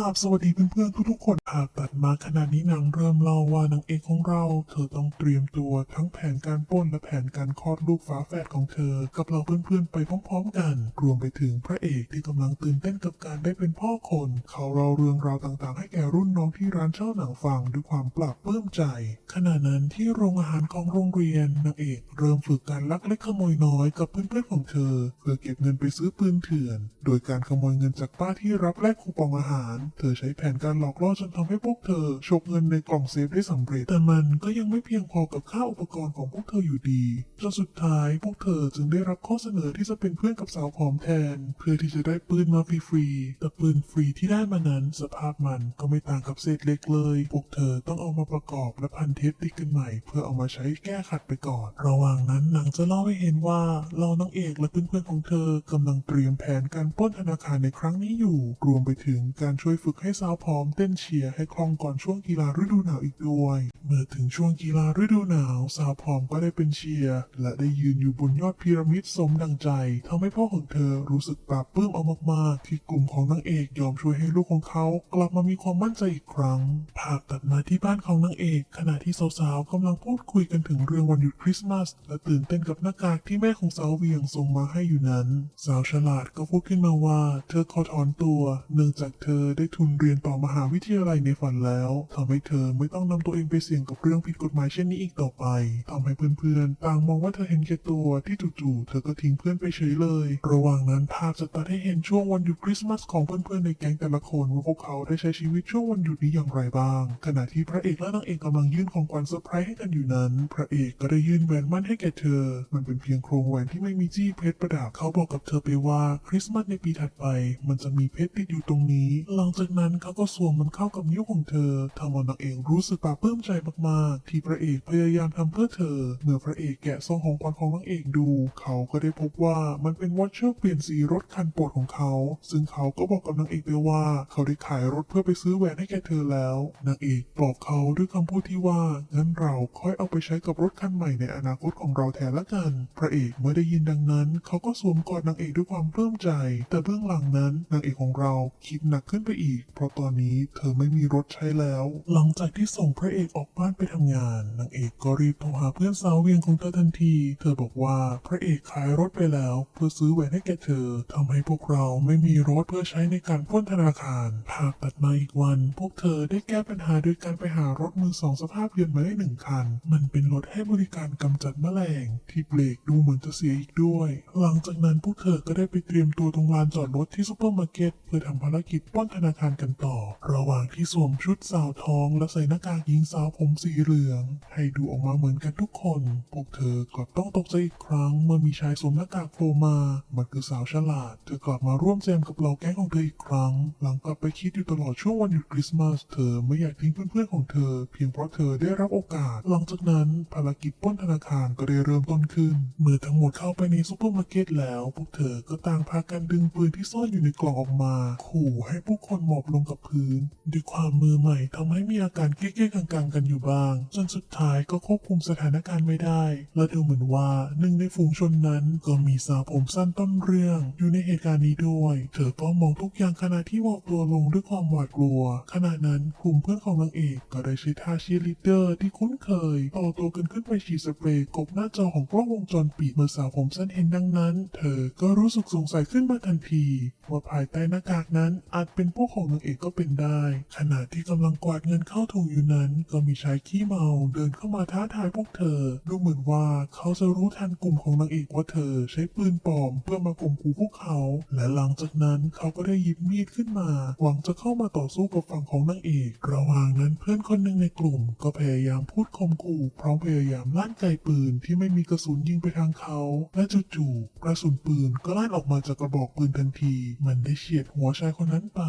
ราบสวัสดีเพื่อนๆทุกๆคนหากตัดมาขนาดนี้หนังเริ่มเล่าว่านางเอกของเรา เธอต้องเตรียมตัวทั้งแผนการป้นและแผนการคลอดลูกฝาแฝดของเธอ กับเราเพื่อนๆไปพร้อมๆกัน รวมไปถึงพระเอกที่กำลังตื่นเต้นกับการได้เป็นพ่อคน เขาเราเรื่องราวต่างๆ ให้แก่รุ่นน้องที่ร้านเช่าหนังฟังด้วยความปลาบปลื้มใจ ขณะนั้นที่โรงอาหารของโรงเรียนนางเอกเริ่มฝึกการลักเล็กขโมยน้อยกับเพื่อนๆของเธอ เพื่อเก็บเงินไปซื้อปืนเถื่อน โดยการขโมยเงินจากป้าที่รับแลกคูปองอาหารเธอใช้แผนการหลอกล่อจนทำให้พวกเธอฉกเงินในกล่องเซฟได้สำเร็จ แต่มันก็ยังไม่เพียงพอกับค่าอุปกรณ์ของพวกเธออยู่ดี จนสุดท้ายพวกเธอจึงได้รับข้อเสนอที่จะเป็นเพื่อนกับสาวผอมแทน เพื่อที่จะได้ปืนมาฟรีๆ แต่ปืนฟรีที่ได้มานั้นสภาพมันก็ไม่ต่างกับเศษเล็กเลย พวกเธอต้องเอามาประกอบและพันเทปติดกันใหม่ เพื่อเอามาใช้แก้ขัดไปก่อน ระหว่างนั้นหนังจะเล่าให้เห็นว่าเรานางเอกและเพื่อนๆของเธอกำลังเตรียมแผนการปล้นธนาคารในครั้งนี้อยู่ รวมไปถึงการช่วยฝึกให้สาวผอมเต้นเชียร์ให้คล่องก่อนช่วงกีฬาฤดูหนาวอีกด้วย เมื่อถึงช่วงกีฬาฤดูหนาวสาวผอมก็ได้เป็นเชียร์และได้ยืนอยู่บนยอดพีระมิดสมดังใจทำให้พ่อของเธอรู้สึกปลาบปลื้มเอามากๆ ที่กลุ่มของนางเอกยอมช่วยให้ลูกของเขากลับมามีความมั่นใจอีกครั้ง ภาพตัดมาที่บ้านของนางเอก ขณะที่สาวๆกำลังพูดคุยกันถึงเรื่องวันหยุดคริสต์มาสและตื่นเต้นกับหน้ากากที่แม่ของสาวเวียงส่งมาให้อยู่นั้น สาวฉลาดก็พูดขึ้นมาว่า เธอขอถอนตัว เนื่องจากเธอได้ทุนเรียนต่อมหาวิทยาลัยในฝันแล้วทำให้เธอไม่ต้องนำตัวเองไปเสี่ยงกับเรื่องผิดกฎหมายเช่นนี้อีกต่อไปทำให้เพื่อนๆ ต่างมองว่าเธอเห็นแก่ตัวที่จู่ๆเธอก็ทิ้งเพื่อนไปเฉยเลย ระหว่างนั้นภาพจะตัดให้เห็นช่วงวันหยุดคริสต์มาสของเพื่อนๆในแก๊งแต่ละคนว่าพวกเขาได้ใช้ชีวิตช่วงวันหยุดนี้อย่างไรบ้าง ขณะที่พระเอกและนางเอกกำลังยื่นของขวัญเซอร์ไพรส์ให้กันอยู่นั้น พระเอกก็ได้ยื่นแหวนมั่นให้แก่เธอ มันเป็นเพียงโครงแหวนที่ไม่มีจี้เพชรประดับเขาบอกกับเธอไปว่าคริสต์มาสในปีถัดไป มันจะมีเพชรติดอยู่ตรงนี้หลังจากากนั้นเขาก็สวมมันเข้ากับนิ้วของเธอทำเอานางเอกรู้สึกปลาบปลื้มใจมากๆ ที่พระเอกพยายามทำเพื่อเธอ เมื่อพระเอกแกะซองของขวัญของนางเอกดู เขาก็ได้พบว่ามันเป็นวอชเชอร์เปลี่ยนสีรถคันโปรดของเขา ซึ่งเขาก็บอกกับนางเอกไปว่า เขาได้ขายรถเพื่อไปซื้อแหวนให้แกเธอแล้วนางเอกปลอบเขาด้วยคำพูดที่ว่างั้นเราค่อยเอาไปใช้กับรถคันใหม่ในอนาคตของเราแทนละกัน พระเอกเมื่อได้ยินดังนั้น เขาก็สวมกอดนางเอกด้วยความปลื้มใจ แต่เบื้องหลังนั้นนางเอกของเราคิดหนักขึ้นไปอีกเพราะตอนนี้เธอไม่มีรถใช้แล้ว หลังจากที่ส่งพระเอกออกบ้านไปทำงานนางเอกก็รีบโทรหาเพื่อนสาวเวียงของเธอทันที เธอบอกว่าพระเอกขายรถไปแล้ว เพื่อซื้อแหวนให้แก่เธอทำให้พวกเราไม่มีรถเพื่อใช้ในการปล้นธนาคารภาพตัดมาอีกวัน พวกเธอได้แก้ปัญหาโดยการไปหารถมือสองสภาพเยือนมาได้หนึ่งคัน มันเป็นรถให้บริการกำจัดแมลง ที่เบรกดูเหมือนจะเสียอีกด้วย หลังจากนั้นพวกเธอก็ได้ไปเตรียมตัวตรงลานจอดรถที่ซูเปอร์มาร์เก็ตเพื่อทำภารกิจปล้นธนาคารกันต่อ ระหว่างที่สวมชุดสาวทองและใส่หน้ากากหญิงสาวผมสีเหลือง ให้ดูออกมาเหมือนกันทุกคน พวกเธอกลับต้องตกใจอีกครั้งเมื่อมีชายสวมหน้ากากโผล่มา มันคือสาวฉลาด เธอกลับมาร่วมแจมกับเหล่าแก๊งของเธออีกครั้ง หลังกลับไปคิดอยู่ตลอดช่วงวันหยุดคริสต์มาส เธอไม่อยากทิ้งเพื่อนๆของเธอ เพียงเพราะเธอได้รับโอกาส หลังจากนั้นภารกิจปล้นธนาคารก็ได้เริ่มต้นขึ้น เมื่อทั้งหมดเข้าไปในซูเปอร์มาร์เก็ตแล้ว พวกเธอก็ต่างพากันดึงปืนที่ซ่อนอยู่ในกล่องออกมา ขู่ให้ผู้คนหมอบลงกับพื้น ด้วยความมือใหม่ทำให้มีอาการเก้ๆกังๆกันอยู่บ้าง จนสุดท้ายก็ควบคุมสถานการณ์ไม่ได้ และดูเหมือนว่าหนึ่งในฝูงชนนั้นก็มีสาวผมสั้นต้นเรื่องอยู่ในเหตุการณ์นี้ด้วย เธอก็มองทุกอย่างขณะที่วอกตัวลงด้วยความหวาดกลัว ขณะนั้นกลุ่มเพื่อนของนางเอกก็ได้ใช้ท่าเชียร์ลีเดอร์ที่คุ้นเคยต่อตัวกันขึ้นไปฉีดสเปรย์กบหน้าจอของกล้องวงจรปิดเมื่อสาวผมสั้นเห็นดังนั้น เธอก็รู้สึกสงสัยขึ้นมาทันที ว่าภายใต้หน้ากากนั้นอาจเป็นพวกของนางเอกก็เป็นได้ ขณะที่กำลังกวาดเงินเข้าถุงอยู่นั้น ก็มีชายขี้เมาเดินเข้ามาท้าทายพวกเธอ ดูเหมือนว่าเขาจะรู้ทันกลุ่มของนางเอกว่าเธอ ใช้ปืนปลอมเพื่อมาข่มขู่พวกเขา และหลังจากนั้นเขาก็ได้หยิบมีดขึ้นมา หวังจะเข้ามาต่อสู้กับฝั่งของนางเอกระหว่างนั้นเพื่อนคนหนึ่งในกลุ่ม ก็พยายามพูดข่มขู่พร้อมพยายามลั่นไกปืนที่ไม่มีกระสุนยิงไปทางเขา และจู่ๆกระสุนปืนก็ลั่นออกมาจากกระบอกปืนทันที มันได้เฉียดหัวชายคนนั้นไป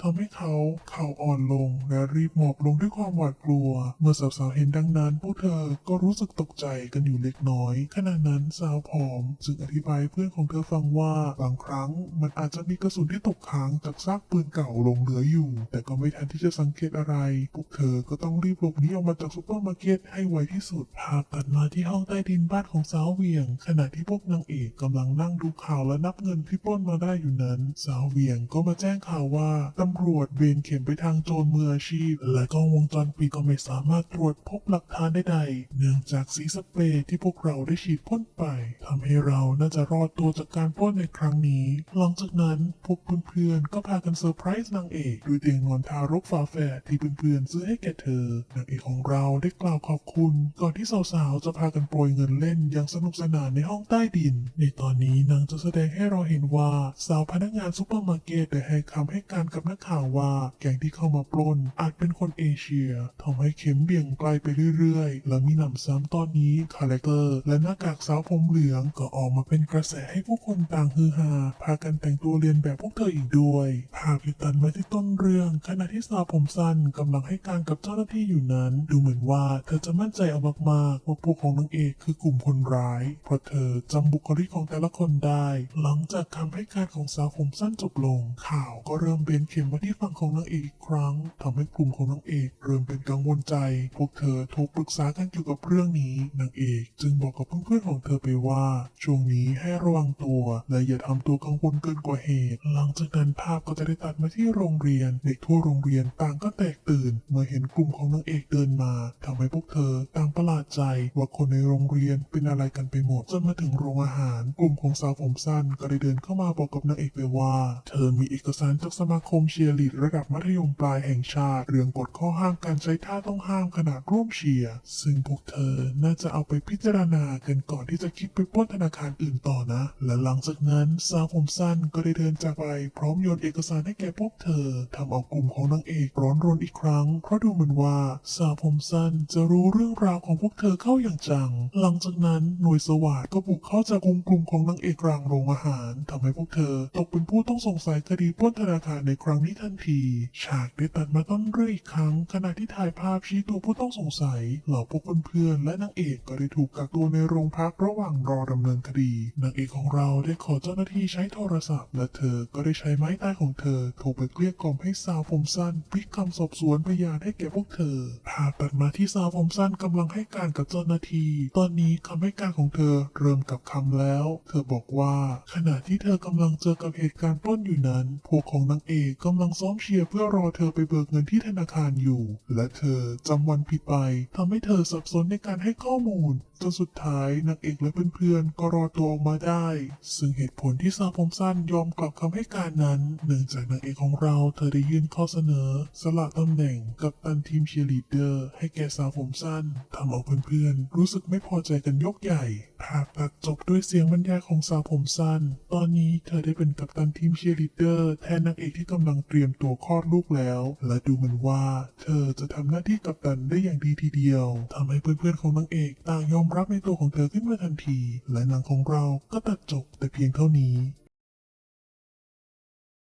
ทำให้เขาเข่าอ่อนลงและรีบหมอบลงด้วยความหวาดกลัว เมื่อสาวๆเห็นดังนั้นพวกเธอก็รู้สึกตกใจกันอยู่เล็กน้อย ขณะนั้นสาวผอมจึงอธิบายเพื่อนของเธอฟังว่าบางครั้งมันอาจจะมีกระสุนที่ตกค้างจากซากปืนเก่าหลงเหลืออยู่ แต่ก็ไม่ทันที่จะสังเกตอะไร พวกเธอก็ต้องรีบหลบหนีออกมาจากซูเปอร์มาร์เก็ตให้ไวที่สุดภาพตัดมาที่ห้องใต้ดินบ้านของสาวเวียง ขณะที่พวกนางเอกกำลังนั่งดูข่าวและนับเงินที่ปล้นมาได้อยู่นั้น สาวเวียงก็มาแจ้งข่าวว่าำรวจเบนเข็มไปทางโจรมืออาชีพ และกล้องวงจรปิดก็ไม่สามารถตรวจพบหลักฐานใดๆ เนื่องจากสีสเปรย์ที่พวกเราได้ฉีดพ่นไปทำให้เราน่าจะรอดตัวจากการปล้นในครั้งนี้ หลังจากนั้นพวกเพื่อนๆก็พากันเซอร์ไพรส์นางเอกด้วยเตียงนอนทารกฝาแฝดที่เพื่อนๆซื้อให้แก่เธอ นางเอกของเราได้กล่าวขอบคุณ ก่อนที่สาวๆจะพากันโปรยเงินเล่นอย่างสนุกสนานในห้องใต้ดิน ในตอนนี้นางจะแสดงให้เราเห็นว่าสาวพนักงานซูเปอร์มาร์เก็ตได้ให้คำให้การกับนักข่าวว่าแก๊งที่เข้ามาปล้น อาจเป็นคนเอเชียทำให้เข็มเบี่ยงไกลไปเรื่อยๆ และมีหนำซ้ำตอนนี้คาแรคเตอร์และหน้ากากสาวผมเหลืองก็ออกมาเป็นกระแสให้ผู้คนต่างฮือฮาพากันแต่งตัวเรียนแบบพวกเธออีกด้วย ภาพที่ตัดมาที่ต้นเรื่องขณะที่สาวผมสั้นกำลังให้การกับเจ้าหน้าที่อยู่นั้น ดูเหมือนว่าเธอจะมั่นใจเอามากๆว่าพวกของนางเอกคือกลุ่มคนร้าย เพราะเธอจำบุคลิกของแต่ละคนได้ หลังจากคำให้การของสาวผมสั้นจบลง ข่าวก็เริ่มเบนเข็มมาที่ฝั่งของนางเอกอีกครั้งทำให้กลุ่มของนางเอกเริ่มเป็นกังวลใจ พวกเธอโทรปรึกษากันเกี่ยวกับเรื่องนี้นางเอกจึงบอกกับเพื่อนๆของเธอไปว่า ช่วงนี้ให้ระวังตัวและอย่าทำตัวกังวลเกินกว่าเหตุ หลังจากนั้นภาพก็จะได้ตัดมาที่โรงเรียนเด็กทั่วโรงเรียนต่างก็แตกตื่น เมื่อเห็นกลุ่มของนางเอกเดินมาทำให้พวกเธอต่างประหลาดใจว่าคนในโรงเรียนเป็นอะไรกันไปหมดจนมาถึงโรงอาหาร กลุ่มของสาวผมสั้นก็ได้เดินเข้ามาบอกกับนางเอกไปว่า เธอมีเอกสารจากสมาคมชียร์ลีดระดับมัธยมปลายแห่งชาติ เรื่องกฎข้อห้ามการใช้ท่าต้องห้ามขนาดร่วมเชียร์ ซึ่งพวกเธอน่าจะเอาไปพิจารณากันก่อนที่จะคิดไปปล้นธนาคารอื่นต่อนะ และหลังจากนั้นสาวผมสั้นก็ได้เดินจากไปพร้อมโยนเอกสารให้แก่พวกเธอทำเอากลุ่มของนางเอกร้อนรนอีกครั้ง เพราะดูเหมือนว่าสาวผมสั้นจะรู้เรื่องราวของพวกเธอเข้าอย่างจัง หลังจากนั้นหน่วยสวัสดก็บุกเข้าจับกลุ่มกลุ่มของนางเอกกลางโรงอาหารทำให้พวกเธอตกเป็นผู้ต้องสงสัยคดีปล้นธนาคารในครั้งนี้ทันที ฉากได้ตัดมาต้นเรื่องอีกครั้ง ขณะที่ถ่ายภาพชี้ตัวผู้ต้องสงสัย เหล่าพวกเพื่อนๆและนางเอกก็ได้ถูกกักตัวในโรงพักระหว่างรอดำเนินคดี นางเอกของเราได้ขอเจ้าหน้าที่ใช้โทรศัพท์ และเธอก็ได้ใช้ไม้ใต้ของเธอโทรไปเกลี้ยกล่อมให้สาวผมสั้นพลิกคำสอบสวนพยานให้แก่พวกเธอ ภาพตัดมาที่สาวผมสั้นกำลังให้การกับเจ้าหน้าที่ ตอนนี้คำให้การของเธอเริ่มกับคำแล้ว เธอบอกว่า ขณะที่เธอกำลังเจอกับเหตุการณ์ปล้นอยู่นั้นพวกของนางเอกก็ำลังซ้อมเชียร์เพื่อรอเธอไปเบิกเงินที่ธนาคารอยู่ และเธอจำวันผิดไปทำให้เธอสับสนในการให้ข้อมูลจนสุดท้ายนางเอกและเพื่อนๆ ก็รอดตัวออกมาได้ ซึ่งเหตุผลที่สาวผมสั้นยอมกลับคำให้การนั้น เนื่องจากนางเอกของเราเธอได้ยื่นข้อเสนอ สละตำแหน่งกับตันทีมเชียร์ลีดเดอร์ให้แก่สาวผมสั้นทำเอาเพื่อนๆ รู้สึกไม่พอใจกันยกใหญ่ ภาพตัดจบด้วยเสียงบรรยายของสาวผมสั้น ตอนนี้เธอได้เป็นกัปตันทีมเชียร์ลีดเดอร์แทนนางเอกที่กำลังเตรียมตัวคลอดลูกแล้ว และดูเหมือนว่า เธอจะทำหน้าที่กัปตันได้อย่างดีทีเดียวทำให้เพื่อนๆของนางเอกต่างยอมรับในตัวของเธอขึ้นมาทันที และหนังของเราก็ตัดจบแต่เพียงเท่านี้